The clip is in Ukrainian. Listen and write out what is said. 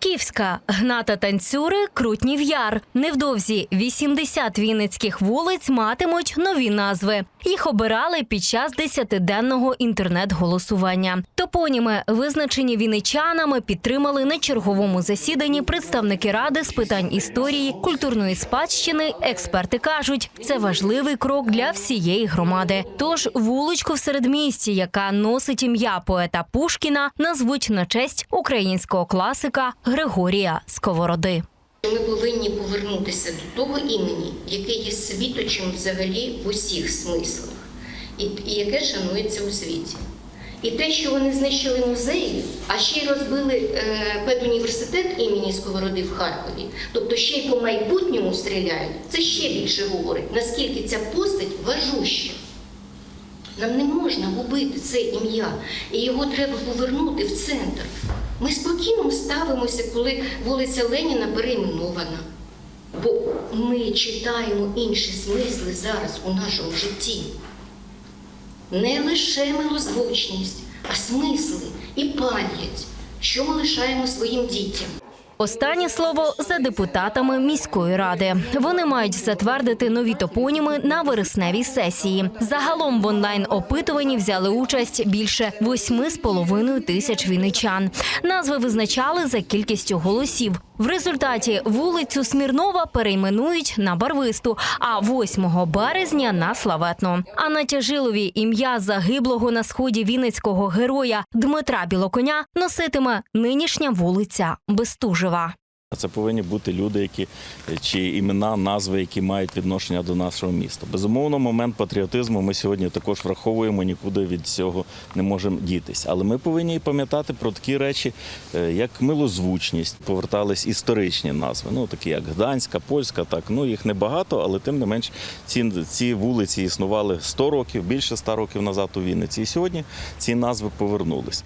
Скіфська, Гната танцюри, Крутнів Яр. Невдовзі 80 вінницьких вулиць матимуть нові назви. Їх обирали під час десятиденного інтернет-голосування. Топоніми, визначені вінничанами, підтримали на черговому засіданні представники ради з питань історії, культурної спадщини. Експерти кажуть, це важливий крок для всієї громади. Тож вуличку в середмісті, яка носить ім'я поета Пушкіна, назвуть на честь українського класика Григорія Сковороди. Ми повинні повернутися до того імені, яке є світочем взагалі в усіх смислах, і, і яке шанується у світі. І те, що вони знищили музеї, а ще й розбили е, педуніверситет імені Сковороди в Харкові, тобто ще й по майбутньому стріляють, це ще більше говорить, наскільки ця постать важуща. Нам не можна губити це ім'я, і його треба повернути в центр. Ми спокійно ставимося, коли вулиця Леніна перейменована. Бо ми читаємо інші смисли зараз у нашому житті. Не лише милозвучність, а смисли і пам'ять, що ми лишаємо своїм дітям. Останнє слово за депутатами міської ради. Вони мають затвердити нові топоніми на вересневій сесії. Загалом в онлайн опитуванні взяли участь більше 8,5 тисяч вінничан. Назви визначали за кількістю голосів. В результаті вулицю Смірнова перейменують на барвисту, а 8 березня на славетну. А на тяжилові ім'я загиблого на сході вінницького героя Дмитра Білоконя носитиме нинішня вулиця Бестужева. Це повинні бути люди, які чи імена, назви, які мають відношення до нашого міста. Безумовно, момент патріотизму ми сьогодні також враховуємо, нікуди від цього не можемо дітись. Але ми повинні пам'ятати про такі речі, е, як милозвучність. Повертались історичні назви, ну такі як Гданська, Польська, так ну їх небагато, але тим не менш ці, ці вулиці існували 100 років, більше 100 років назад у Вінниці. І сьогодні ці назви повернулись.